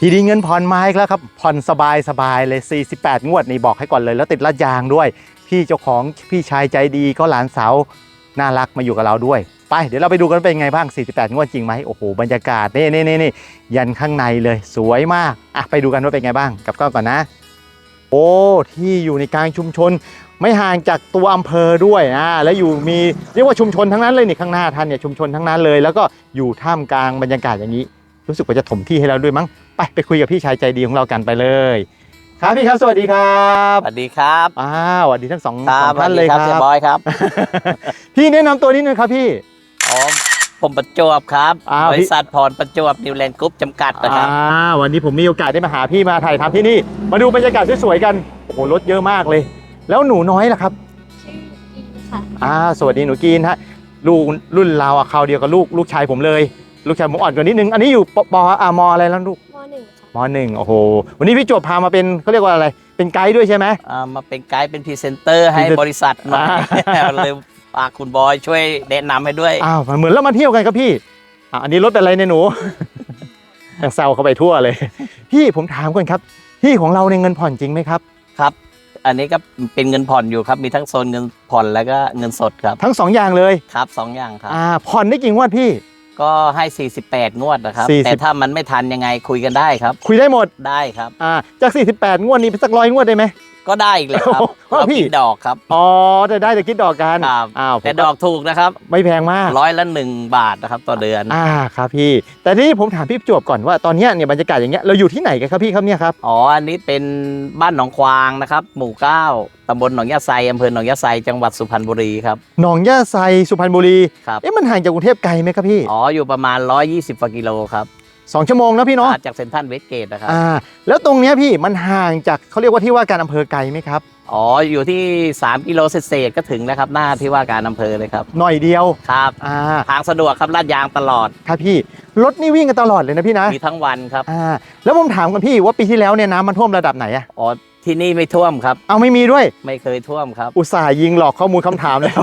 ทีดีเงินผ่อนไม้แล้วครับ ผ่อนสบายสบายเลย 48 งวดนี่บอกให้ก่อนเลย แล้วติดลาดยางด้วย พี่เจ้าของพี่ชายใจดีก็หลานสาวน่ารักมาอยู่กับเราด้วย ไป เดี๋ยวเราไปดูกันว่าเป็นไงบ้าง 48 งวดจริงไหมโอ้โหบรรยากาศนี่นี่นี่นี่ยันข้างในเลยสวยมากอะไปดูกันว่าเป็นไงบ้างกับก้อนก่อนนะ โอ้ที่อยู่ในกลางชุมชน ไม่ห่างจากตัวอำเภอด้วยอ่าแล้วอยู่มีเรียกว่าชุมชนทั้งนั้นเลยนี่ข้างหน้าท่านเนี่ยชุมชนทั้งนั้นเลย แล้วก็อยู่ท่ามกลางบรรยากาศอย่างนี้ รู้สึกว่าจะถมที่ให้เราด้วยมั้งไปไปคุยกับพี่ชายใจดีของเรากันไปเลย ครับพี่ครับสวัสดีครับสวัสดีครับอ้าวสวัสดีทั้งสองครัสบองท่านเลยคสวัสดีรับเสียบอยครับ พี่แนะนำตัวนิดนึงครับพี่อ๋อผมประจวบครับอ้าวบพี่ริษัทพรประจวบนิวแลนด์กรุ๊ปจำกัดนะครับอ่าวันนี้ผมมีโอกาสได้มาหาพี่มาถ่ายทำที่นี่ มาดูบรรยากาศสวยๆกันโอ้โหรถเยอะมากเลย แล้วหนูน้อยล่ะครับชื่ออินค่ะอ่าสวัสดีหนูกีนฮะลูกรุ่นเราอะคราวเดียวกับลูกลูกชายผมเลย ลูกชายผมอ่อนกว่านิดนึง อันนี้อยู่ปปอ่ามอะไรแล้วลูกมหนึ่งค่ะมหนึ่งโอ้โห วันนี้พี่จวบพามาเป็นเขาเรียกว่าอะไร เป็นไกด์ด้วยใช่ไหม อ่ามาเป็นไกด์เป็นพรีเซนเตอร์ให้พรีเซนบริษัทหน่อยอ่าเลยฝากคุณบอยช่วยแนะนำให้ด้วย อ้าวเหมือนเรามาเที่ยวกันครับพี่อะอันนี้รถเป็นอะไรเนี่ยหนูแซวเข้าไปทั่วเลย พี่ผมถามก่อนครับ ที่ของเราในยเงินผ่อนจริงไหมครับ ครับ อันนี้ก็เป็นเงินผ่อนอยู่ครับ มีทั้งโซนเงินผ่อนแล้วก็เงินสดครับ ทั้งสองอย่างเลย ครับสองอย่างครับ อ่าผ่อนได้กี่งวดพี่ ก็ให้ 48 งวดนะครับ 40 แต่ถ้ามันไม่ทันยังไงคุยกันได้ครับ คุยได้หมดได้ครับ อ่าจาก 48 งวดนี้ไปสักร้อยงวดได้ไหม ก็ได้อีกเลยครับโอ้โหเราพี่ คิดดอกครับอ๋อจะได้แต่คิดดอกกันครับอ้าวผมแต่ดอกถูกนะครับไม่แพงมาก ร้อยละหนึ่งบาทนะครับต่อเดือน อ่าครับพี่ แต่ที่ผมถามพี่จวบก่อนว่าตอนเนี้ยเนี่ยบรรยากาศอย่างเงี้ยเราอยู่ที่ไหนกันครับพี่ครับเนี่ยครับอ๋อ อันนี้เป็นบ้านหนองควางนะครับ หมู่เก้าตำบลหนองยาไซอำเภอหนองยาไซจังหวัดสุพรรณบุรีครับ หนองย่าไซสุพรรณบุรีครับ เอ๊ะมันห่างจากกรุงเทพไกลไหมครับพี่อ๋อ อยู่ประมาณ 120กว่ากิโลครับ สองชั่วโมงนะพี่เนาะมาจากเซ็นทรัลเวสเกตนะครับอ่าแล้วตรงเนี้ยพี่มันห่างจากเขาเรียกว่าที่ว่าการอำเภอไกลไหมครับ อ๋ออยู่ที่ 3 กิโลเศษๆก็ถึงแล้วครับ หน้าที่ว่าการอำเภอเลยครับ หน่อยเดียวครับ อ่าทางสะดวกครับลาดยางตลอด ครับพี่รถนี่วิ่งกันตลอดเลยนะพี่นะมีทั้งวันครับอ่าแล้วผมถามกันพี่ว่าปีที่แล้วเนี่ยน้ำมันท่วมระดับไหนอะอ๋อ ที่นี่ไม่ท่วมครับ เอาไม่มีด้วย ไม่เคยท่วมครับ อุตส่าห์ยิงหลอกข้อมูลคำถามแล้ว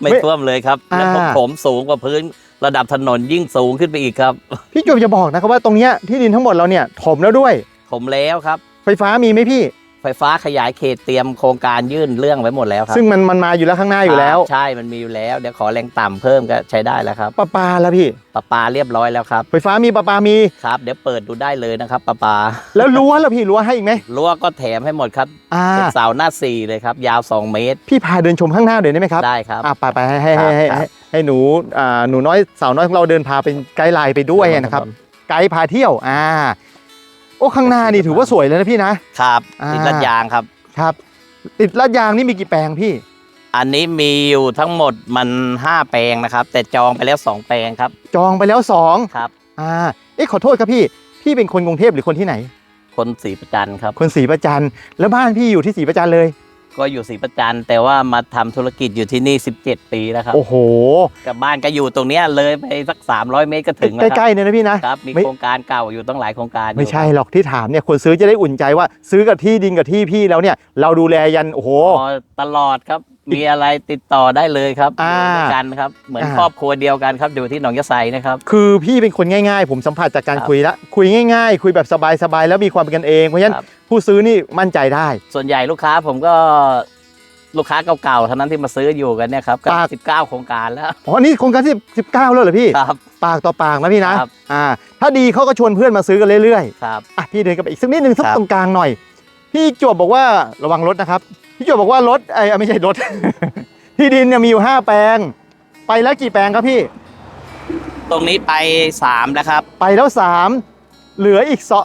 ไม่ท่วมเลยครับแล้วผมอ่า ผมสูงกว่าพื้นระดับถนนยิ่งสูงขึ้นไปอีกครับพี่จวบจะบอกนะครับว่าตรงเนี้ยที่ดินทั้งหมดเราเนี่ยถมแล้วด้วย ผมแล้วครับ ไฟฟ้ามีไหมพี่ ไฟฟ้าขยายเขตเตรียมโครงการยื่นเรื่องไว้หมดแล้วครับซึ่งมันมันมาอยู่แล้วข้างหน้าอยู่แล้วครับใช่มันมีอยู่แล้วเดี๋ยวขอแรงต่ำเพิ่มก็ใช้ได้แล้วครับปลาปลาแล้วพี่ปลาปลาเรียบร้อยแล้วครับไฟฟ้ามีปลาปลามีครับเดี๋ยวเปิดดูได้เลยนะครับปลาปลาแล้วรั้วแล้วพี่รั้วให้อีกไหมรั้วก็แถมให้หมดครับอ่าเป็นเสาหน้าสี่เลยครับยาว 2 เมตร พี่พาเดินชมข้างหน้าเดี๋ยวได้ไหมครับได้ครับ อ่าไปไปให้ให้ให้ให้ครับ ให้ให้หนูอ่าหนูน้อยสาวน้อยของเราเดินพาเป็นไกด์ไลน์ไปด้วยนะครับ ไกด์พาเที่ยวอ่า โอ้ข้างหน้านี่ถือว่าสวยเลยนะพี่นะ ครับอ่าติดลาดยางครับ ครับ ติดลาดยางนี่มีกี่แปลงพี่ อันนี้มีอยู่ทั้งหมดมัน 5 แปลงนะครับ แต่จองไปแล้ว 2 แปลงครับ จองไปแล้วสองครับ อ่า เอ๊ะขอโทษครับพี่ พี่เป็นคนกรุงเทพหรือคนที่ไหน คนศรีประจันครับ คนศรีประจันแล้วบ้านพี่อยู่ที่ศรีประจันเลย ก็อยู่ศรีประจันแต่ว่ามาทำธุรกิจอยู่ที่นี่ 17 ปีแล้วครับโอ้โห กับบ้านก็อยู่ตรงเนี้ยเลยไปสัก 300 เมตรก็ถึงแล้วใกคล้รับๆเนี่ยนะพี่นะครับ มีไม่โครงการเก่าอยู่ต้องหลายโครงการอยู่ไม่ใช่หรอกที่ถามเนี่ยคนซื้อจะได้อุ่นใจว่าซื้อกับที่ดินกับที่พี่แล้วเนี่ยเราดูแลยันโอ้โห อ๋อตลอดครับ มีอะไรติดต่อได้เลยครับอ่าอยู่ด้วยกันครับ เหมือนอ่า ครอบครัวเดียวกันครับอยู่ที่หนองยะไซนะครับ คือพี่เป็นคนง่ายๆ ผมสัมผัสจากการครับคุยละคุยง่าย ๆ คุยแบบสบายๆแล้วมีความเป็นกันเองเพราะฉะนั้นครับ ผู้ซื้อนี่มั่นใจได้ ส่วนใหญ่ลูกค้าผมก็ลูกค้าเก่าๆเท่านั้นที่มาซื้ออยู่กันเนี่ยครับก็ปาก สิบเก้าโครงการแล้วอ๋อนี่โครงการที่19แล้วเหรอพี่ ครับ ปากต่อปากนะพี่นะครับ อ่า ถ้าดีเขาก็ชวนเพื่อนมาซื้อกันเรื่อยครับ ๆอะพี่เดินกันไปอีกสักนิดนึงสักครับ ตรงกลางหน่อย พี่จวบบอกว่าระวังรถนะครับ พี่จวบบอกว่ารถไอ้ยไม่ใช่รถ ที่ดินเนี่ยมีอยู่5แปลง ไปแล้วกี่แปลงครับพี่ ตรงนี้ไปสามแล้วครับ ไปแล้วสามเหลืออีกสอง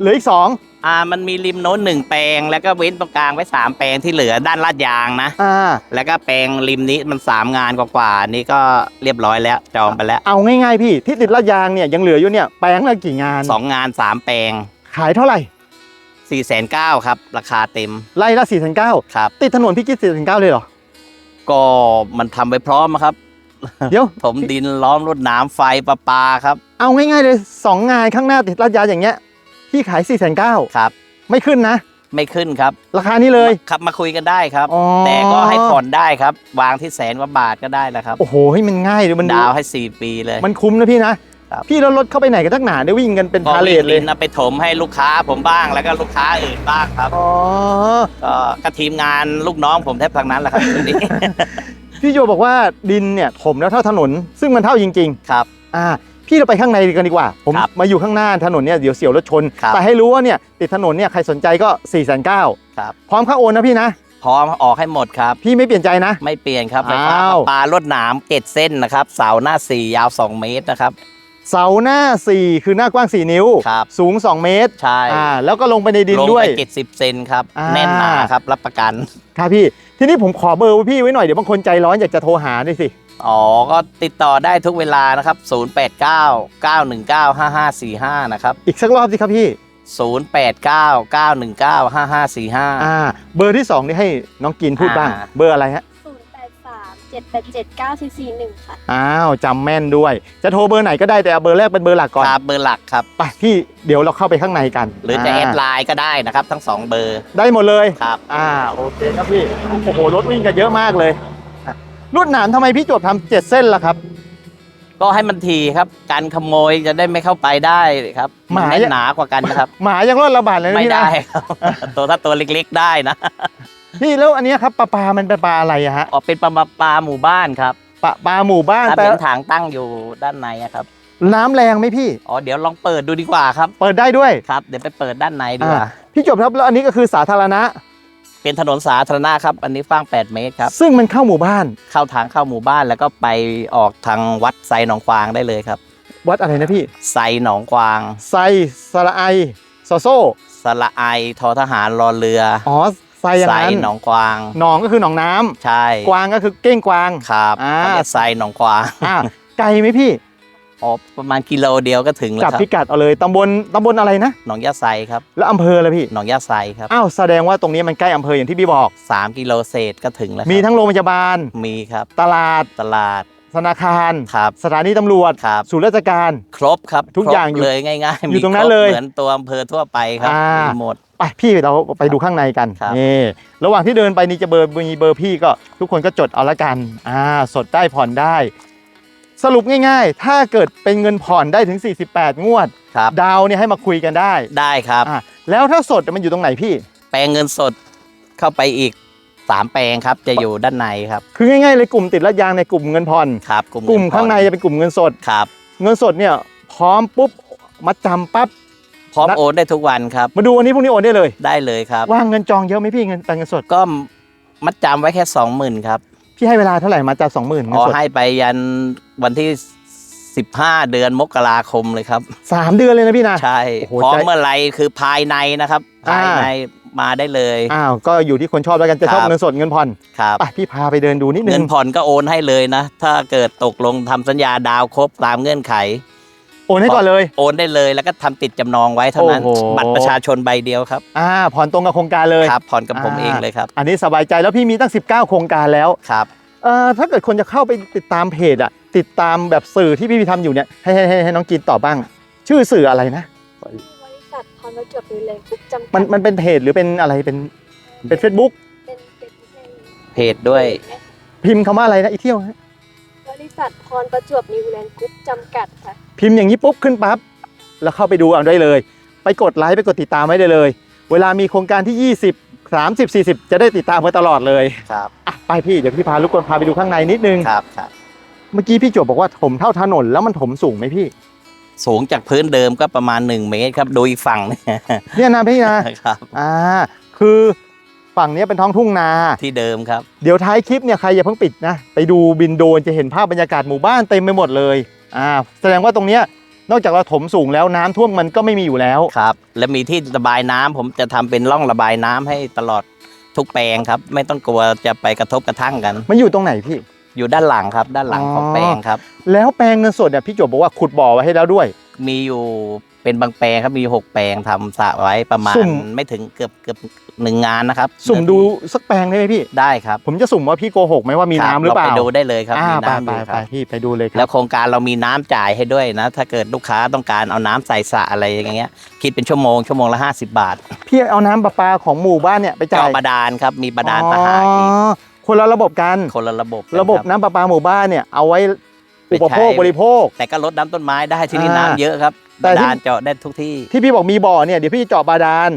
เหลืออีกสองอ่ามันมีริมโน้นหนึ่งแปลง แล้วก็เว้นตรงกลางไว้สามแปลงที่เหลือด้านลาดยางนะ อ่า แล้วก็แปลงริมนี้มันสามงานกว่าๆนี่ก็เรียบร้อยแล้วจองไปแล้วเอาง่ายๆพี่ที่ติดลาดยางเนี่ยยังเหลืออยู่เนี่ยแปลงละกี่งานสองงานสามแปลงขายเท่าไหร่ สี่แสนเก้าครับ ราคาเต็มไล่ละ4ี่พันเก้าครับ ติดถนนพี่คิด4ี่พันเก้าเลยเหรอ ก็มันทำไปพร้อมครับ เดี๋ยวถมดินล้อมรถน้ำไฟประปาครับ เอาง่ายๆเลยสองงานข้างหน้าติดลาดยางอย่างเงี้ยพี่ขาย4ี่แสนเก้าครับ ไม่ขึ้นนะ ไม่ขึ้นครับราคานี้เลยครับมาคุยกันได้ครับ อ๋อแต่ก็ให้ผ่อนได้ครับ วางที่แสนกว่าบาทก็ได้แล้วครับ โอ้โหเฮ้ยมันง่ายเลยมันดูดาวให้ 4 ปีเลย มันคุ้มนะพี่นะครับ พี่แล้วรถเข้าไปไหนกันทักหนาได้วิ่งกันเป็นก็พาเลวิ่ทงเลดิยนเอาไปถมให้ลูกค้าผมบ้างแล้วก็ลูกค้าอื่นบ้างครับอ๋อก็ก็ทีมงานลูกน้องผมแทบทั้งนั้นแหละครับตรงนี้พี่โยบอกว่าดินเนี่ยถมแล้วเท่าถนน ซึ่งมันเท่าจริงครับๆอ่า พี่เราไปข้างในกันดีกว่า ผมครับมาอยู่ข้างหน้าถนนเนี่ยเดี๋ยวเสียวรถชนครับแต่ให้รู้ว่าเนี่ยติดถนนเนี่ยใครสนใจก็4ี่แสนเก้าครับพร้อมค่าโอนนะพี่นะ พร้อมออกให้หมดครับ พี่ไม่เปลี่ยนใจนะ ไม่เปลี่ยนครับไฟฟ้าอ้าวประปาลวดหนามเกตเส้นนะครับ เสาหน้าสี่ยาว 2 เมตรนะครับ เสาหน้า 4 คือหน้ากว้าง 4 นิ้ว ครับ สูง 2 เมตรใช่อ่าแล้วก็ลงไปในดินลงด้วย ไปเจ็ดสิบเซนครับ อ่า แน่นหนาครับ รับประกัน ครับพี่ ทีนี้ผมขอเบอร์พี่ไว้หน่อย เดี๋ยวบางคนใจร้อนอยากจะโทรหาด้วยสิ อ๋อ ก็ติดต่อได้ทุกเวลานะครับ 089 919 5545 นะครับ อีกสักรอบสิครับพี่ 089 919 5545 อ่า เบอร์ที่ 2 นี่ให้น้องกินพูดบ้าง อ่า เบอร์อะไรฮะ 083 787 9441 ค่ะ อ้าวจำแม่นด้วย จะโทรเบอร์ไหนก็ได้แต่เอาเบอร์แรกเป็นเบอร์หลักก่อนครับเบอร์หลักครับ ไปพี่เดี๋ยวเราเข้าไปข้างในกันหรือจะาแอดไลน์ก็ได้นะครับ ทั้ง2เบอร์ได้หมดเลย ครับ อ่าโอเคครับพี่โอ้โหรถวิ่งกันเยอะมากเลยอะลวดหนามทำไมพี่จบทำเจ็ดเส้นล่ะครับ ก็ให้มันทีครับ การขโมยจะได้ไม่เข้าไปได้ครับหมานแน่นหนากว่ากันนะครับ หมายังรอดระบาดเลยนะไม่พี่นะได้ครับ ตัวถ้าตัวเล็กๆได้นะ พี่แล้วอันเนี้ยครับปลาปลามันเป็นปลาอะไรอะฮะออกเป็นปลาปลาหมู่บ้านครับปลาปลาหมู่บ้านถ้าแต่เป็นถังตั้งอยู่ด้านในอะครับ น้ำแรงไหมพี่ อ๋อเดี๋ยวลองเปิดดูดีกว่าครับ เปิดได้ด้วยครับ เดี๋ยวไปเปิดด้านในดีกว่า อ่าพี่จบครับแล้วอันนี้ก็คือสาธารณะ เป็นถนนสาธารณะครับ อันนี้ฟ้าง 8 เมตรครับ ซึ่งมันเข้าหมู่บ้าน เข้าทางเข้าหมู่บ้านแล้วก็ไปออกทางวัดไซหนองกวางได้เลยครับ วัดอะไรนะพี่ไซหนองกวาง ไซสระไอโซโซสระไอทอทหารรอเรือ อ๋อ ไซอย่างไซนั้นหนองกวางหนองก็คือหนองน้ำใช่กวางก็คือเก้งกวางครับอ่าเขาเรียกไซหนองกวางอ่าไกลไหมพี่อ๋อประมาณกิโลเดียวก็ถึงแล้วจับครับพิกัดเอาเลยตำบลตำบลอะไรนะหนองยาไซครับแล้วอำเภออะไรพี่หนองยาไซครับอ้าวแสดงว่าตรงนี้มันใกล้อำเภออย่างที่พี่บอกสามกิโลเศษก็ถึงแล้วครับมีทั้งโรงพยาบาลมีครับ ตลาดตลาดธนาคารครับสถานีตำรวจครับศูนย์ราชการ ครบครับ ทุกครบอย่างอยู่เลยง่ายๆอยู่มีตรงนั้นคบเลยเหมือนตัวอำเภอทั่วไปครับอ่ามีมีหมด ไปพี่เราไปดูข้างในกันครับนี่ระหว่างที่เดินไปนี่จะเบอร์มีเบอร์พี่ก็ทุกคนก็จดเอาละกันอ่าสดได้ผ่อนได้ สรุปง่ายๆ ถ้าเกิดเป็นเงินผ่อนได้ถึง 48 งวด ครับ ดาวเนี่ยให้มาคุยกันได้ได้ครับ อ่าแล้วถ้าสดมันอยู่ตรงไหนพี่ แปลงเงินสดเข้าไปอีกสามแปลงครับ จะอยู่ด้านในครับคือง่ายๆเลยกลุ่มติดลัดยางในกลุ่มเงินผ่อนครับกลุ่มเผ่อข้างในจะเป็นกลุ่มเงินสด ครับ เงินสดเนี่ยพร้อมปุ๊บมัดจำปั๊บ พร้อมนัดโอนได้ทุกวันครับ มาดูวันนี้พรุ่งนี้โอนได้เลย ได้เลยครับ ว่างเงินจองเยอะไหมพี่เงินแต่เงินสด ก็มัดจำไว้แค่สองหมื่นครับ พี่ให้เวลาเท่าไหร่มาจากสองหมื่นเงิอ๋นอสดให้ไปยันวันที่ 15 เดือนมกราคมเลยครับ สามเดือนเลยนะพี่นะ ใช่ โอ้โหพร้อมใจเมื่อไหรคือภายในนะครับ อ่า ภายในมาได้เลยอ้าวก็อยู่ที่คนชอบแล้วกันจะชอบครับเงินสดเงินผ่อนครับ ไปพี่พาไปเดินดูนิดนึเงิงนผ่อนก็โอนให้เลยนะ ถ้าเกิดตกลงทำสัญญาดาวครบตามเงื่อนไขโอนให้ก่อนเลย โอนได้เลยแล้วก็ทำติดจำนองไว้เท่านั้นโอ้โหบัตรประชาชนใบเดียวครับอ่าผ่อนตรงกับโครงการเลยครับผ่อนกับผมอ่าเองเลยครับ อันนี้สบายใจแล้วพี่มีตั้ง 19 โครงการแล้วครับเอ่อถ้าเกิดคนจะเข้าไปติดตามเพจอะติดตามแบบสื่อที่พี่พีทำอยู่เนี่ยให้ให้ให้ให้น้องกินตอบบ้าง ชื่อสื่ออะไรนะบริษัทพรประจวบดูแลกรุ๊ปจำกัดมันมันเป็นเพจหรือเป็นอะไรเป็นเป็น Facebook เป็นเป็นในเพจด้วย พิมพ์คำว่าอะไรนะอีกเที่ยวฮะบริษัทพรประจวบนิวแลนด์กรุ๊ปจำกัดค่ะ พิมพ์อย่างนี้ปุ๊บขึ้นปั๊บแล้วเข้าไปดูเอาได้เลย ไปกดไลค์ไปกดติดตามไว้ได้เลย เวลามีโครงการที่ 20 30 40 จะได้ติดตามกันตลอดเลยครับอะไปพี่เดี๋ยวพี่พาลูกคนพาไปดูข้างในนิดนึงครับครับ เมื่อกี้พี่จวบบอกว่าถมเท่าถนนแล้วมันถมสูงไหมพี่ สูงจากพื้นเดิมก็ประมาณ 1 เมตรครับดูอีกฝั่งเนี่ยเนี่ยนะพี่นะครับ อ่าคือฝั่งเนี้ยเป็นท้องทุ่งนา ที่เดิมครับ เดี๋ยวท้ายคลิปเนี่ยใครอย่าเพิ่งปิดนะ ไปดูบินโดรนจะเห็นภาพบรรยากาศหมู่บ้านเต็มไปหมดเลย อ่าแสดงว่าตรงเนี้ยนอกจากเราถมสูงแล้วน้ำท่วมมันก็ไม่มีอยู่แล้ว ครับ และมีที่ระบายน้ำผมจะทำเป็นร่องระบายน้ำให้ตลอดทุกแปลงครับ ไม่ต้องกลัวจะไปกระทบกระทั่งกัน มันอยู่ตรงไหนพี่ อยู่ด้านหลังครับ ด้านหลังของอ๋อแปลงครับ แล้วแปลงเงินสดเนี่ยพี่จวบบอกว่าขุดบ่อไว้ให้แล้วด้วย มีอยู่ เป็นบางแปลงครับมีหกแปลงทำสระไว้ประมาณสุ่ม ไม่ถึงเกือบเกือบหนึ่งงานนะครับสุ่มดูสักแปลงได้ไหมพี่ ได้ครับผมจะสุ่มว่าพี่โกหกไหมว่ามีคบน้ำหรือเปล่าไปดูได้เลยครับอ่ามีไปน้ำอไปยู่คไปรับพี่ไปดูเลยคแล้รัวบโครงการเรามีน้ำจ่ายให้ด้วยนะ ถ้าเกิดลูกค้าต้องการเอาน้ำใส่สระอะไรอย่างเงี้ย คิดเป็นชั่วโมงชั่วโมงละ 50 บาทพี่เอาน้ำประปาของหมู่บ้านเนี่ยไปจ่าเจายบาดาลครับมีบาดาลตะหากอีกอ๋อคนละระบบกัน คนละระบบระบบคน้ำประปาหมู่บ้านเนี่ยเอาไว้อุปโภคใช้ บริโภค แต่ก็ลดน้ำต้นไม้ได้ที่นี่อ่า น้ำเยอะครับ แต่บาที่ ดาลเจาะได้ทุกที่ที่พี่บอกมีบ่อเนี่ยเดี๋ยวพี่จะเจาะบาดาล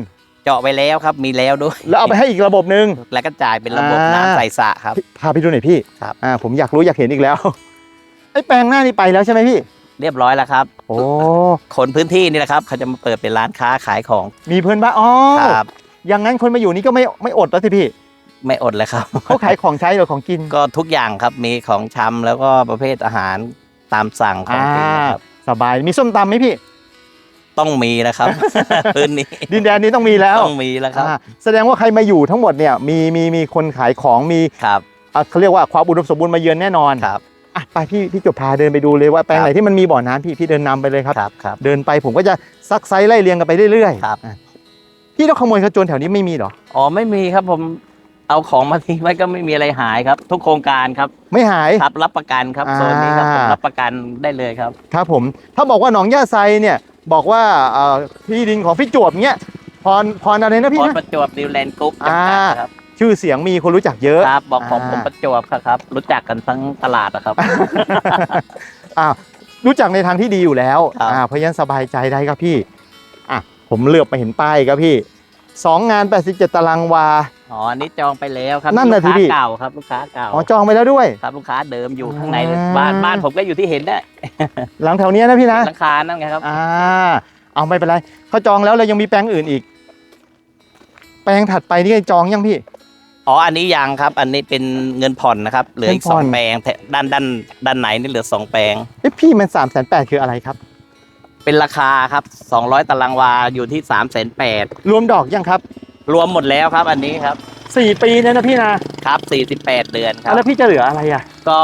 เจาะไปแล้วครับ มีแล้วด้วยแล้วเอาไปให้อีกระบบหนึ่ง แล้วก็จ่ายเป็นระบบอ่า น้ำใส่สระครับ พาไปดูหน่อยพี่ครับ อ่าผมอยากรู้อยากเห็นอีกแล้วไอ้แปลงหน้านี่ไปแล้วใช่ไหมพี่ เรียบร้อยแล้วครับโอ้คนพื้นที่นี่แหละครับเขาจะมาเปิดเป็นร้านค้าขายของมีเพื่อนบ้านอ๋อครับอย่างนั้นคนมาอยู่นี่ก็ไม่ไม่อดแล้วสิพี่ ไม่อดเลยครับ เขาขายของใช้หรือของกิน ก็ทุกอย่างครับมีของชำแล้วก็ประเภทอาหารตามสั่งของอ่า กินนะครับสบายมีส้มตำไหมพี่ ต้องมีนะครับ พื้นนี้ดินแดนนี้ต้องมีแล้วต้องมีแล้วครับอ่าแสดงว่าใครมาอยู่ทั้งหมดเนี่ยมีมีมีคนขายของมีครับอะเขาเรียกว่าความอุดมสมบูรณ์มาเยือนแน่นอนครับ อะไปพี่พี่จบพาเดินไปดูเลยว่าแปลงครับ ไหนที่มันมีบ่อน้ำพี่พี่เดินนำไปเลยครับ ครับครับ เดินไปผมก็จะซักไซส์ไล่เรียงกันไปเรื่อยๆครับ อะพี่ต้องขโมยขจรแถวนี้ไม่มีเหรอ อ๋อไม่มีครับผมเอาของมาทิ้งไว้ก็ไม่มีอะไรหายครับ ทุกโครงการครับไม่หาย ครับรับประกันครับอ่าโซนนี้ครับผมรับประกันได้เลยครับ ครับผม ถ้าบอกว่าหนองย่าไซเนี่ย บอกว่าเอ่อที่ดินของพี่จวบเนี้ยพรพรอะไรนะพพี่รนะ ประจวบดิวแลนด์กรุ๊ปอ่าจำกัดครับชื่อเสียงมีคนรู้จักเยอะ ครับบอกของอ่า ผมประจวบครับรู้จักกันทั้งตลาดนะครับอ้าวรู้จักในทางที่ดีอยู่แล้วครับ อ่าเพราะฉะนั้นสบายใจได้ครับพี่อะผมเลือกไปเห็นป้ายครับพี่ สองงาน 87 ตารางวา อ๋อ อันนี้จองไปแล้วครับนั่นน่ะลูกสิพี่ ค้าเก่าครับลูกค้าเก่าอ๋อจองไปแล้วด้วย ครับลูกค้าเดิมอยู่ข้างในอ่า บ้านบ้านผมก็อยู่ที่เห็นได้หลังแถวเนี้ยนะพี่นะหลังคานั่นไงครับ อ่าเอาไม่เป็นไรเขาจองแล้วเรายังมีแปลงอื่นอีก แปลงถัดไปนี่จองยังพี่ อ๋อ อันนี้ยังครับ อันนี้เป็นเงินผ่อนนะครับ เหลืออีกเงินผ่สออน งแปลงแถด้านด้านด้านไหนนี่เหลือสองแปลง เอ้พี่มันสามแสนแปดคืออะไรครับ เป็นราคาครับ 200 ตารางวาอยู่ที่ 3 8 0 0 0 รวมดอกยังครับรวมหมดแล้วครับอันนี้ครับสี่ปีเนี่ยนะพี่นะครับ 48 เดือนครับ แล้วพี่จะเหลืออะไรอะก็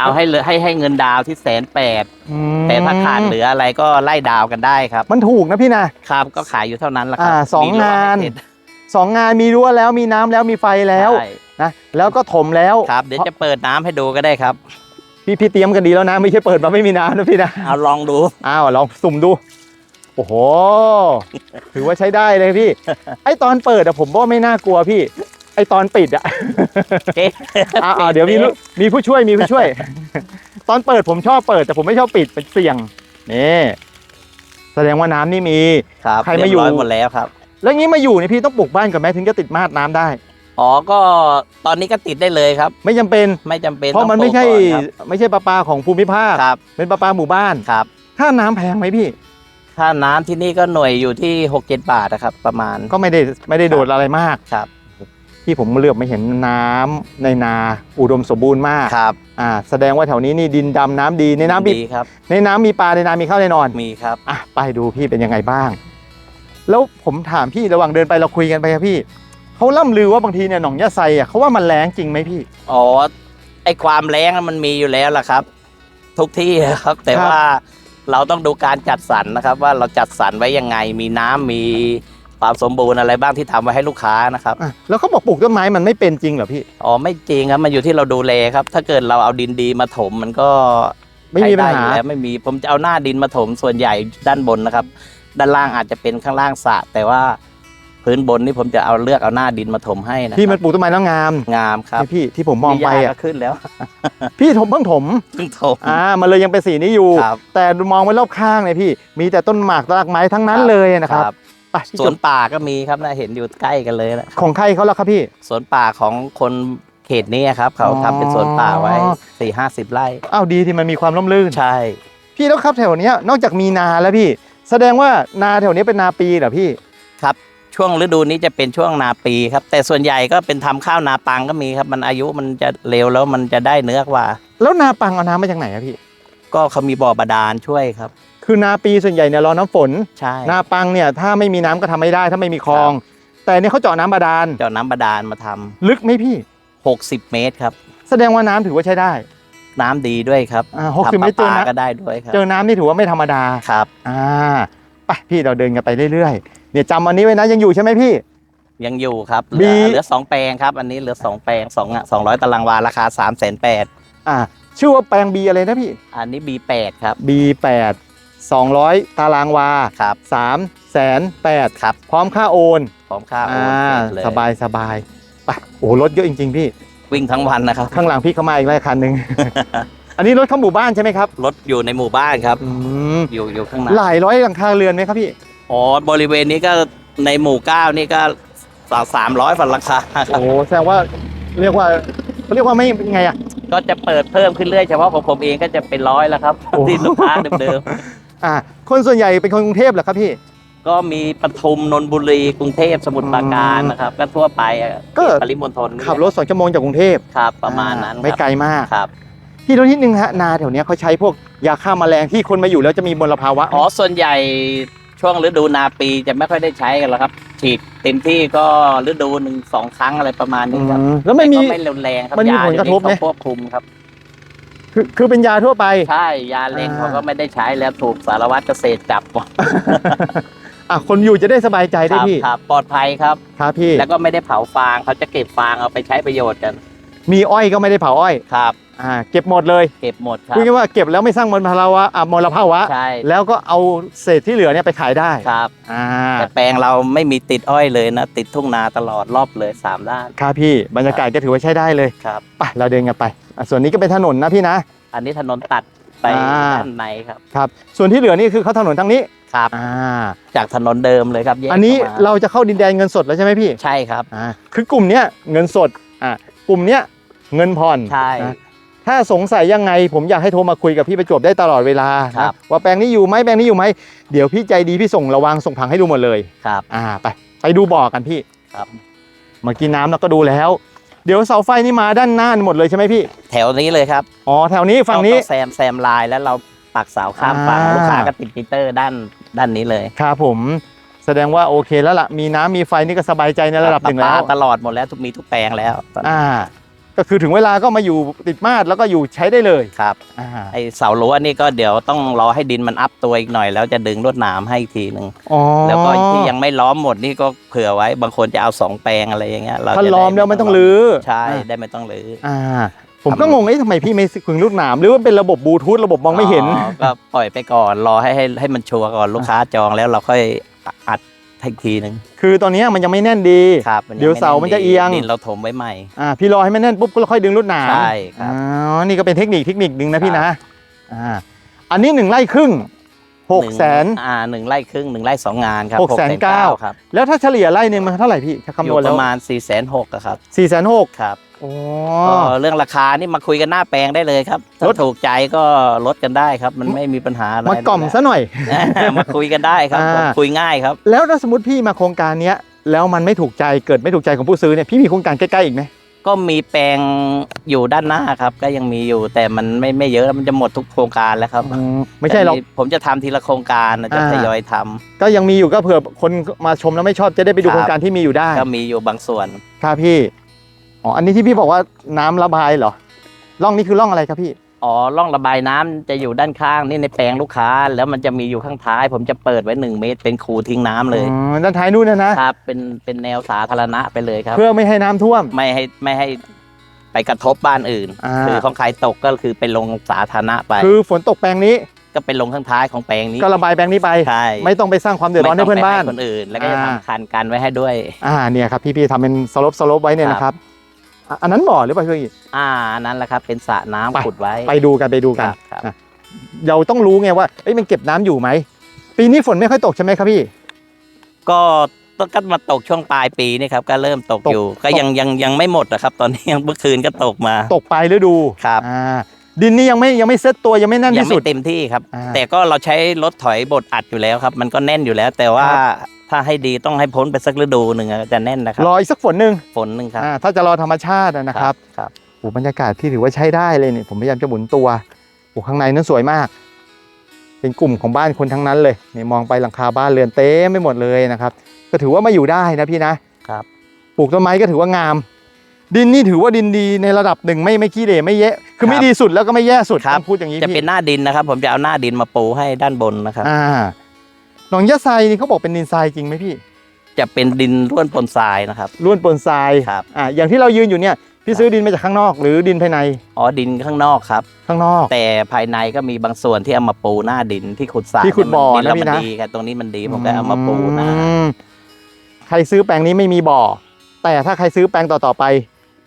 เอาให้เหลือให้ให้เงินดาวน์ที่แสนแปดอืมแต่ถ้าขาดเหลืออะไรก็ไล่ดาวน์กันได้ครับ มันถูกนะพี่นะ ครับก็ขายอยู่เท่านั้นแหละครัอ่าสองมีรั้วงานให้เสร็จสองงานมีรั้วแล้วมีน้ำแล้วมีไฟแล้วใช่นะแล้วก็ถมแล้ว ครับเดี๋ยวจะเปิดน้ำให้ดูก็ได้ครับ พี่พี่เตรียมกันดีแล้วนะ ไม่ใช่เปิดมาไม่มีน้ำนะพี่นะเอาลองดูอ้าวลองสุ่มดู โอ้โห ถือว่าใช้ได้เลยพี่ ไอตอนเปิดอะผมว่าไม่น่ากลัวพี่ ไอตอนปิดอะเอ๊ะอ่าเดี๋ยวมีลูกมีผู้ช่วยมีผู้ช่วย ตอนเปิดผมชอบเปิด แต่ผมไม่ชอบปิดเป็นเสี่ยงนี่แสดงว่าน้ำนี่มีครับใครมาอยู่เบร้อยหมดแล้วครับ แล้วงี้มาอยู่เนี่ยพี่ต้องปลูกบ้านก่อนไหมถึงจะติดมาดน้ำได้ อ๋อก็ตอนนี้ก็ติดได้เลยครับ ไม่จำเป็น ไม่จำเป็นเพราะมันต้องไม่ใช่ปลูกก่อนครับไม่ใช่ประปาของภูมิภาค ครับเป็นประปาหมู่บ้านครับ ค่าน้ำแพงไหมพี่ถ้าน้ำที่นี่ก็หน่วยอยู่ที่หกเจ็ดบาทนะครับประมาณ ก็ไม่ได้ไม่ได้โดดอะไรมาก ครับที่ผมเลือกไม่เห็นน้ำในนาอุดมสมบูรณ์มากครับอ่าแสดงว่าแถวนี้นี่ดินดำน้ำดีในน้ำมีดีครับ ในน้ำมีปลาในนามีข้าวแน่นอนมีครับ อะไปดูพี่เป็นยังไงบ้าง แล้วผมถามพี่ระหว่างเดินไปเราคุยกันไปครับพี่ เขาล่ำลือว่าบางทีเนี่ยหนองยะไซอะเขาว่ามันแรงจริงไหมพี่ อ๋อไอความแรงมันมีอยู่แล้วล่ะครับ ทุกที่ครับ แต่ครับว่าเราต้องดูการจัดสรรนะครับ ว่าเราจัดสรรไว้ยังไงมีน้ำมีความสมบูรณ์อะไรบ้างที่ทำไว้ให้ลูกค้านะครับอะแล้วเขาบอกปลูกต้นไม้มันไม่เป็นจริงเหรอพี่อ๋อไม่จริงครับมันอยู่ที่เราดูแลครับ ถ้าเกิดเราเอาดินดีมาถมมันก็ไม่มีปัญหาใช้ได้อยู่แล้วไม่มีผมจะเอาหน้าดินมาถมส่วนใหญ่ด้านบนนะครับ ด้านล่างอาจจะเป็นข้างล่างสระแต่ว่า พื้นบนนี่ผมจะเอาเลือกเอาหน้าดินมาถมให้นะที่มันปลูกต้นไม้แล้วงามงามครับนี่พี่ที่ผมมองไปนี่หญ้าอะก็ขึ้นแล้ว พี่ถมเพิ่งถมเพิ่งถมอ่ามันเลยยังเป็นสีนี้อยู่ครับแต่มองไปรอบข้างเนี่ยพี่ มีแต่ต้นหมากต้นรากไม้ทั้งนั้นครับเลยนะครับไปพี่สจวนบป่าก็มีครับนะเห็นอยู่ใกล้กันเลยนะของใครเขาแล้วครับพี่สวนป่าของคนเขตนี้ครับ เขาอ๋อทำเป็นสวนป่าไว้สี่ห้าสิบไร่อ้าวดีที่มันมีความร่มรื่นใช่ พี่แล้วครับแถวเนี้ยนอกจากมีนาแล้วพี่ แสดงว่านาแถวเนี้ยเป็นนาปีเหรอพี่ครับ ช่วงฤดูนี้จะเป็นช่วงนาปีครับ แต่ส่วนใหญ่ก็เป็นทำข้าวนาปังก็มีครับ มันอายุมันจะเร็วแล้วมันจะได้เนื้อกว่า แล้วนาปังเอาน้ำมาจากไหนอะพี่ ก็เขามีบ่อบาดาลช่วยครับ คือนาปีส่วนใหญ่เนี่ยรอน้ำฝน ใช่ นาปังเนี่ยถ้าไม่มีน้ำก็ทำไม่ได้ ถ้าไม่มีคลอง แต่เนี่ยเขาเจาะน้ำบาดาล เจ้าน้ำบาดาลมาทำลึกไหมพี่ 60 เมตรครับ แสดงว่าน้ำถือว่าใช้ได้ น้ำดีด้วยครับอ่าหกสิบทำเมตรเจอปลานะก็ได้ด้วยครับ เจอน้ำนี่ถือว่าไม่ธรรมดา ครับ อ่า ไปพี่เราเดินกันไปเรื่อยๆ เนี่ยจำอันนี้ไว้นะยังอยู่ใช่ไหมพี่ ยังอยู่ครับเหมีลือเหลือสองแปลงครับ อันนี้เหลือสองแปลงสองสองร้อยตารางวาราคา3ามแสนแปดอ่าชื่อว่าแปลงบีอะไรนะพี่ อันนี้ B8 ครับ B8 200 ตารางวาครับ3แสนแปดครับพร้อมค่าโอนพร้อมค่าโออ่านเสร็จเลยสบายสบายไปโอ้โหรถเยอะจริง ๆ พี่ วิ่งทั้งวันนะครับ ข้างหลังพี่เข้ามาอีกแล้วคันหนึ่ง อันนี้รถเข้าหมู่บ้านใช่ไหมครับรถอยู่ในหมู่บ้านครับ อืมอยู่อยู่ข้างในหลายร้อยหลังคาเรือนไหมครับพี่ อ๋อบริเวณนี้ก็ในหมู่เก้านี่ก็สามสามร้อยฝันราคาครับโอ้โหแสดงว่าเรียกว่าเขาเรียกว่าไม่ไงอะ ก็จะเปิดเพิ่มขึ้นเรื่อยเฉพาะของผมเองก็จะเป็นร้อยแล้วครับโอ้ ที่ลูกค้าเดิมอ่า คนส่วนใหญ่เป็นคนกรุงเทพเหรอครับพี่ ๆก็มีปทุมนนทบุรีกรุงเทพสมุทรปราการนะครับ ก็ทั่วไปอะก็ปริมณฑลนี่ขับรถสองชั่วโมงจากกรุงเทพครับประมาณนั้นอ่ไม่ครับไกลมาก ครับ พี่รถนิดนึงฮะนาแถวเนี้ยเขาใช้พวกยาฆ่าแมลงที่คนมาอยู่แล้วจะมีมลภาวะอ๋อ ส่วนใหญ่ ช่วงฤดูนาปีจะไม่ค่อยได้ใช้กันหรอกครับ ฉีดเต็มที่ก็ฤดูหนึ่งสองครั้งอะไรประมาณนี้ครับอืมแล้วไม่มีก็ไม่รุนแรงครับมันมียาผลกระทบไหมเดี๋ยวนี้เขาควบคุมครับ คือคือเป็นยาทั่วไป ใช่ยาเล่งอ่า เขาก็ไม่ได้ใช้แล้วถูกสารวัตรเกษตรจับหมดอะคนอยู่จะได้สบายใจคได้รับพี่ครับปลอดภัยครับ ครับพี่แล้วก็ไม่ได้เผาฟางเขาจะเก็บฟางเอาไปใช้ประโยชน์กันมีอ้อยก็ไม่ได้เผาอ้อย ครับ อ่าเก็บหมดเลยเก็บหมดครับ พูดง่ายๆว่าเก็บแล้วไม่สร้างมลภาวะอะมลภาวะ ใช่ แล้วก็เอาเศษที่เหลือเนี่ยไปขายได้ครับ อ่าแต่แปลงเราไม่มีติดอ้อยเลยนะ ติดทุ่งนาตลอดรอบเลยสามด้านครับพี่บรรยากาศก็ถือว่าใช้ได้เลยครับ ไปเราเดินกันไปอะส่วนนี้ก็เป็นถนนนะพี่นะ อันนี้ถนนตัดไปอ่า ด้านในครับครับส่วนที่เหลือนี่คือเขาถนนทางนี้ครับ อ่าจากถนนเดิมเลยครับแยกอันนี้ข้มเราจะเข้าดินแดนเงินสดแล้วใช่ไหมพี่ใช่ครับ อ่าคือกลุ่มเนี้ยเงินสดอ่ากลุ่มเนี้ยเงินผ่อนใช่ นะ ถ้าสงสัยยังไง ผมอยากให้โทรมาคุยกับพี่ประจวบได้ตลอดเวลาครันะบว่าแปลงนี้อยู่ไหมแปลงนี้อยู่ไหมเดี๋ยวพี่ใจดีพี่ส่งระวังส่งผังให้ดูหมดเลย ครับ อ่าไปไปดูบ่อกันพี่ครับ เมื่อกี้น้ำเราก็ดูแล้ว เดี๋ยวเสาไฟนี่มาด้านหน้าหมดเลยใช่ไหมพี่แถวนี้เลยครับอ๋อแถวนี้ฝั่งนี้ต้องแซมแซมลายแล้วเราปักเสาข้ามฝั่งอ่า ลูกค้าก็ติดมิเตอร์ด้านด้านนี้เลยครับผม แสดงว่าโอเคแล้วล่ะมีน้ำมีไฟนี่ก็สบายใจในระดับหนึ่งปแล้ลาวตลอดหมดแล้วทุกมีทุกแปลงแล้วตอนนี้อ่า ก็คือถึงเวลาก็มาอยู่ติดมาดแล้วก็อยู่ใช้ได้เลยครับอ่าไอเสารั้วนี่ก็เดี๋ยวต้องรอให้ดินมันอัพตัวอีกหน่อย แล้วจะดึงลวดหนามให้อีกทีหนึ่งอ๋อแล้วก็ที่ยังไม่ล้อมหมดนี่ก็เผื่อไว้บางคนจะเอาสองแปลงอะไรอย่างเงี้ยเราถ้าจะได้ล้อมแล้วไม่ต้องรื้อใช่ได้ไม่ต้องรื้อ อ่า ผมก็งงเอ๊ะทำไมพี่ไม่ขึงลูกหนามหรือว่าเป็นระบบบลูทูธระบบมองไม่เห็นอ๋อก็ปล่อยไปก่อนรอให้ให้ให้มันชัวร์ก่อนลูกค้าจองแล้วเราค่อยอัด ให้อีกทีหนึ่งคือตอนนี้มันยังไม่แน่นดี ครับนงเดี๋ยวเสามันจะเอียงดินเราถมไว้ใหม่อ่าพี่รอให้มันแน่นปุ๊บก็ค่อยดึงลูกหนามใช่ครับอ๋อนี่ก็เป็นเทคนิคเทคนิคหนึ่งนะพี่ครันะบอ่าอันนี้หนึ่งไร่ครึ่งหกแสนงอ่าหนึ่งไร่ครึ่งหนึ่งไร่สองงานครับหกแสนเก้าครับแล้วถ้าเฉลี่ยไร่เนี่ยมันเท่าไหร่พี่ถ้าอคำนยู่วณปแล้วระมาณ4ี่แสนหกครับสี่แสนหกครับ โอ้ก็เรื่องราคานี่มาคุยกันหน้าแปลงได้เลยครับถ้าลด ถูกใจก็ลดกันได้ครับ มันไม่มีปัญหาอะไรมากล่อมซะหน่อยมาคุยกันได้ครับอ่าผมคุยง่ายครับ แล้วถ้าสมมติพี่มาโครงการเนี้ยแล้วมันไม่ถูกใจเกิดไม่ถูกใจของผู้ซื้อเนี่ยพี่มีโครงการใกล้ๆอีกไหมก็มีแปลงอยู่ด้านหน้าครับ ก็ยังมีอยู่แต่มันไม่ไม่เยอะแล้วมันจะหมดทุกโครงการแล้วครับอืมไม่ใช่หรอก แต่นี่ผมจะทำทีละโครงการนะจะอ่า ทยอยทำ ก็ยังมีอยู่ก็เผื่อคนมาชมแล้วไม่ชอบจะได้ไปดูครับ โครงการที่มีอยู่ได้ ก็มีอยู่บางส่วน ครับพี่ อ๋อ อันนี้ที่พี่บอกว่าน้ำระบายเหรอ ร่องนี้คือร่องอะไรครับพี่ อ๋อ ร่องระบายน้ำจะอยู่ด้านข้างนี่ในแปลงลูกค้า แล้วมันจะมีอยู่ข้างท้าย ผมจะเปิดไว้หนึ่งเมตร เป็นคูทิ้งน้ำเลย อ๋อ ด้านท้ายนู่นนะนะครับ เป็น เป็นแนวสาธารณะไปเลยครับ เพื่อไม่ให้น้ำท่วม ไม่ให้ ไม่ให้ไปกระทบบ้านอื่นอ่าคือของใครตกก็คือไปลงสาธารณะไป คือฝนตกแปลงนี้ก็ไปลงข้างท้ายของแปลงนี้ก็ระบายแปลงนี้ไปใช่ไม่ต้องไปสร้างความเดือดร้อนให้เพื่อนบ้านไม่ต้งไปให้คนอื่น แล้วก็จะอ่าทำคันกันไว้ให้ด้วย อ่าเนี่ยครับพี่ๆทำเป็นสลบสลบไว้เนี่ยครับนะครับ อะอันนั้นบ่อหรือเปล่าพี่อ่าอันนั้นแหละครับ เป็นสระน้ำไปขุดไว้ไปดูกันไปดูกันครับครับอะเราต้องรู้ไงว่าเอ้ยมันเก็บน้ำอยู่ไหม ปีนี้ฝนไม่ค่อยตกใช่ไหมครับพี่ ก็ต้องก็มาตกช่วงปลายปีนี่ครับ ก็เริ่มตกตกอยู่ ก็ยังยังยังไม่หมดนะครับ ตอนนี้ยังเมื่อคืนก็ตกมา ตกปลายฤดูครับ อ่า ดินนี่ยังไม่ยังไม่เซ็ตตัวยังไม่แน่นยังที่สุไม่ด เต็มที่ครับ อ่า แต่ก็เราใช้รถถอยบดอัดอยู่แล้วครับ มันก็แน่นอยู่แล้ว แต่ว่าครับถ้าให้ดีต้องให้พ้นไปสักฤดูหนึ่งอะจะแน่นนะครับรออีกสักฝนหนึ่งฝนหนึ่งครับอ่าถ้าจะรอธรรมชาติอะนะครับครับ โอ้บรรยากาศที่ถือว่าใช้ได้เลยเนี่ยผมพยายามจะหมุนตัวโอ้ข้างในนั้นสวยมาก เป็นกลุ่มของบ้านคนทั้งนั้นเลยเนี่ยมองไปหลังคาบ้านเรือนเต็มไปหมดเลยนะครับ ก็ถือว่ามาอยู่ได้นะพี่นะครับ ปลูกต้นไม้ก็ถือว่างาม ดินนี่ถือว่าดินดีในระดับหนึ่งไม่ไม่ขี้เหร่ไม่แย่คือไม่ครับดีสุดแล้วก็ไม่แย่สุดครับต้องพูดอย่างนี้จะพี่เป็นหน้าดินนะครับ ผมจะเอาหน้าดินมาปูให้ด้านบนนะครับอ่าหนองยะไซนี่เขาบอกเป็นดินทรายจริงไหมพี่ จะเป็นดินร่วนปนทรายนะครับล้วนปนทรายครับอ่าอย่างที่เรายืนอยู่เนี่ยพี่ซื้อดินมาจากข้างนอก หรือดินภายในอ๋อดินข้างนอกครับ ข้างนอก แต่ภายในก็มีบางส่วนที่เอามาปูหน้าดินที่ขุดสระที่ขุดบ่อเยมันะพี่แล้วนะมันดีครับตรงนี้มันดีผมก็เอามาปูหน้าอืมใครซื้อแปลงนี้ไม่มีบ่อแต่ถ้าใครซื้อแปลงต่อๆไป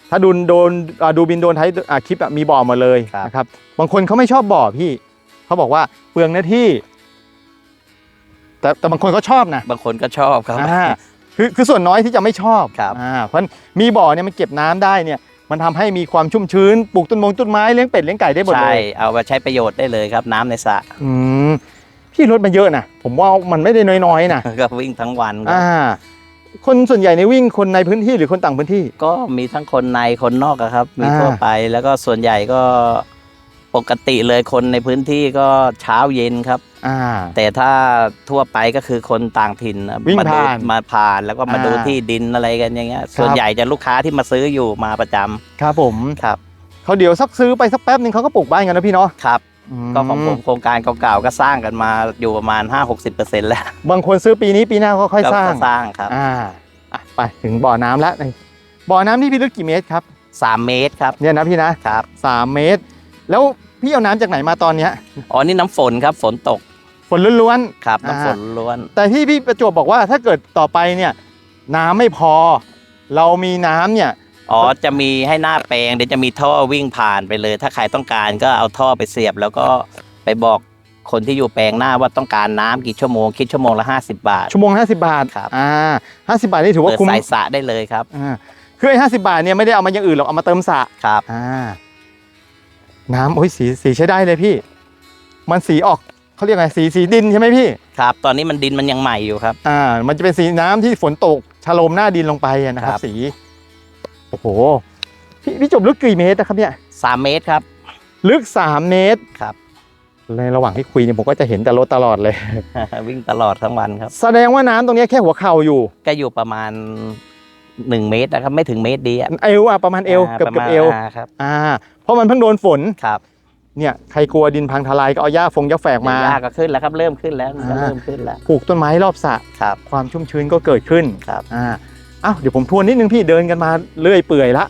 ถ้าดูโดนอ่าดูบินโดนท้ายอ่าคลิปอะมีบ่อหมาเลยครับ นะครับ บางคนเขาไม่ชอบบ่อพี่ เขาบอกว่าเปลืองเนื้อที่ แต่แต่บางคนเขาชอบนะบางคนก็ชอบครับ อ่าคือคือส่วนน้อยที่จะไม่ชอบครับ อ่าเพราะฉะนั้นมีบ่อเนี่ยมันเก็บน้ำได้เนี่ย มันทำให้มีความชุ่มชื้นปลูกต้นมงต้นไม้เลี้ยงเป็ดเลี้ยงไก่ได้หมดเลใช่ยเอามาใช้ประโยชน์ได้เลยครับ น้ำในสระอืมพี่ลดมาเยอะนะผมว่ามันไม่ได้น้อยๆนะ ก็วิ่งทั้งวันครับอ่า คนส่วนใหญ่ในวิ่งคนในพื้นที่หรือคนต่างพื้นที่ ก็มีทั้งคนในคนนอกอะครับ มีอ่าทั่วไปแล้วก็ส่วนใหญ่ก็ปกติเลยคนในพื้นที่ก็เช้าเย็นครับ อ่า แต่ถ้าทั่วไปก็คือคนต่างถิ่นนะวิ่งมาดูผ่านมาผ่านแล้วก็มาอ่าดูที่ดินอะไรกันอย่างเงี้ย ส่วนใหญ่จะลูกค้าที่มาซื้ออยู่มาประจำครับผมครับ เขาเดี๋ยวสักซื้อไปสักแป๊บนึงเขาก็ปลูกบ้านกันนะพี่เนาะ ครับอื ก็ของผมโครงการเก่าๆก็สร้างกันมาอยู่ประมาณ 5-60%แล้วบางคนซื้อปีนี้ปีหน้าก็ค่อยก็สร้างสร้างครับอ่าอะไปถึงบ่อน้ำแล้วในบ่อน้ำที่พี่ลึกกี่เมตรครับ 3 เมตรครับเนี่ยนะพี่นะครับสามเมตร แล้วพี่เอาน้ำจากไหนมาตอนเนี้ยอ๋อนี่น้ำฝนครับฝนตกฝนล้วนครับอ่าน้ำฝนล้วน ๆแต่ที่พี่ประจวบบอกว่าถ้าเกิดต่อไปเนี่ยน้ำไม่พอ เรามีน้ำเนี่ย อ๋อจะมีให้หน้าแปลงเดี๋ยวจะมีท่อวิ่งผ่านไปเลย ถ้าใครต้องการก็เอาท่อไปเสียบ แล้วก็ไปบอกคนที่อยู่แปลงหน้าว่าต้องการน้ำกี่ชั่วโมงคิดชั่วโมงละ 50 บาท ชั่วโมง 50 บาทครับ อ่าห้าสิบาทนี่ถือว่าเปิดคุ้มสายสระได้เลยครับอ่าคือไอ้ห้าสิบาทเนี่ยไม่ได้เอามาอย่างอื่นหรอกเอามาเติมสระครับ อ่า น้ำโอ้ยสีสีใช้ได้เลยพี่ มันสีออกเขาเรียกไงสีสีดินใช่ไหมพี่ ครับ ตอนนี้มันดินมันยังใหม่อยู่ครับ อ่า มันจะเป็นสีน้ำที่ฝนตกชะโลมหน้าดินลงไปอะนะครับ ครับ สีโอ้โหพี่พี่จบลึกกี่เมตรนะครับเนี่ย3เมตรครับ ลึก3เมตรครับ ในระหว่างที่คุยเนี่ยผมก็จะเห็นแต่รถตลอดเลย วิ่งตลอดทั้งวันครับ แสดงว่าน้ำตรงเนี้ยแค่หัวเข่าอยู่ ก็อยู่ประมาณ1เมตรนะครับไม่ถึงเมตรดีอะเอวอะประมาณเอวาเกือบประเกือมาบณเอวาครับอ่าเพราะมันเพิ่งโดนฝนครับเนี่ยใครกลัวดินพังทลายก็เอาหญ้าฟงหญ้าแฝกมา หญ้าก็ขึ้นแล้วครับเริ่มขึ้นแล้วก็อ่า เริ่มขึ้นแล้วปลูกต้นไม้รอบสระครับ ความชุ่มชื้นก็เกิดขึ้นครับ อ่า อ้าวเดี๋ยวผมทวนนิดนึงพี่เดินกันมาเรื่อยเปื่อยละ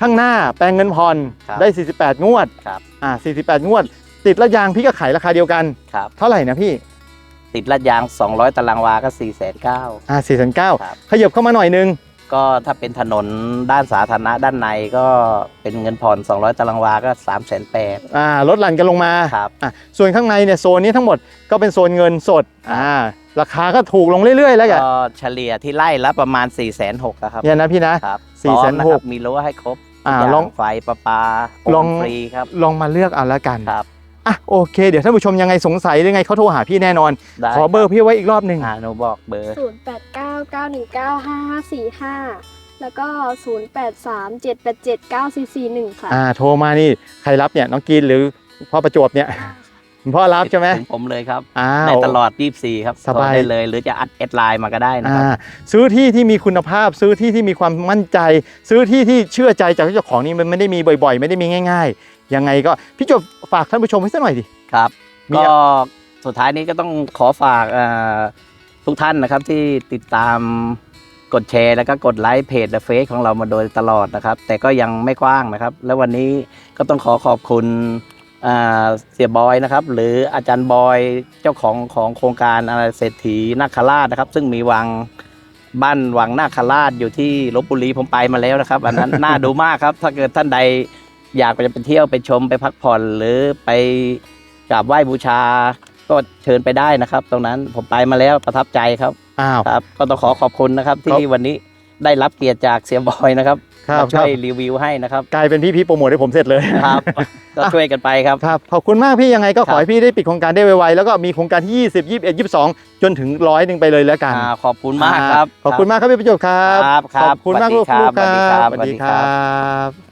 ข้างหน้าแปลงเงินผ่อนครับได้ 48 งวดครับ อ่า48 งวด ติดละยางพี่ก็ขายราคาเดียวกัน ครับ เท่าไหร่นะพี่ติดลาดยาง 200 ตารางวาก็4 9 0 0 0อ่า4 9 0ครับ 0ขยับเข้ามาหน่อยนึงก็ถ้าเป็นถนนด้านสาธารณะด้านในก็เป็นเงินผ่อน 200 ตารางวาก็ 3 8 0 0 0อ่าลดหลั่นกันลงมาครับอะส่วนข้างในเนี่ยโซนนี้ทั้งหมดก็เป็นโซนเงินสดอ่า ราคาก็ถูกลงเรื่อยๆ แล้วแกก็เฉลี่ยที่ไล่ละประมาณ4 6 0 0 0ครับเนี่ยนะพี่นะครับ4 6 0 0 0พร้อมนะครับมีรั้วให้ครบอ่าทุกย่ลองไฟประปาลองโนฟรีครับลองมาเลือกเอาแล้วกันครับอะโอเค เดี๋ยวท่านผู้ชมยังไงสงสัยหรือไงเขาโทรหาพี่แน่นอนได้ขอเบอร์พี่ไว้อีกรอบหนึ่งอ่าหนูบอกเบอร์ศูนย์แปดเก้าเก้าหนึ่งเก้าห้าห้าสี่ห้าแล้วก็ศูนย์แปดสามเจ็ดแปดเจ็ดเก้าสี่สี่หนึ่งค่ะอ่าโทรมานี่ใครรับเนี่ยน้องกินหรือพ่อประจวบเนี่ย คุณพ่อรับใช่ไหมถึงผมเลยครับอ้าได้วตลอด 24 ครับสบายโทรได้เลย หรือจะอัดแอดไลน์มาก็ได้นะคอ่ารับซื้อที่ที่มีคุณภาพ ซื้อที่ที่มีความมั่นใจ ซื้อที่ที่เชื่อใจจากเจ้าของนี่มันไม่ได้มีบ่อย ๆ ไม่ได้มีง่าย ๆ ยังไงก็พี่จบฝากท่านผู้ชมไว้สักหน่อยดิครับมีก็สุดท้ายนี้ก็ต้องขอฝากเอ่อทุกท่านนะครับที่ติดตามกดแชร์แล้วก็กดไลค์เพจและเฟซของเรามาโดยตลอดนะครับ แต่ก็ยังไม่กว้างนะครับ แล้ววันนี้ก็ต้องขอขอบคุณอ่า เสียบอยนะครับหรืออาจารย์บอยเจ้าของของโครงการอะไรเศรษฐีนาคราชนะครับ ซึ่งมีวังบ้านวังนาคราชอยู่ที่ลบบุรีผมไปมาแล้วนะครับอันนั้นน่าดูมากครับ ถ้าเกิดท่านใดอยากจะไปเที่ยวไปชมไปพักผ่อน หรือไปกราบไหว้บูชา ก็เชิญไปได้นะครับ ตรงนั้นผมไปมาแล้วประทับใจครับอ้าวครับ ก็ต้องขอขอบคุณนะครับครับที่วันนี้ได้รับเกียรติจากเสียบอยนะครับ ครับมาคช่รัวบยรีวิวให้นะครับ กลายเป็นพี่พี่ๆโปรโมทให้ผมเสร็จเลยครับ ก็ช่วยกันไปครับครับขอบคุณมากพี่ยังไงก็คขรับอให้พี่ได้ปิดโครงการได้ไวๆแล้วก็มีโครงการที่ 20 21 22 จนถึงร้อยหนึ่งไปเลยแล้วกันอ่าขอบคุณมากครับ ขอบคุณมากครับพี่ประโยชน์ครับครับครับ ขอบคุณมากสวัลูสกดีๆครับครับสวัสดีครับสวัสดีครับ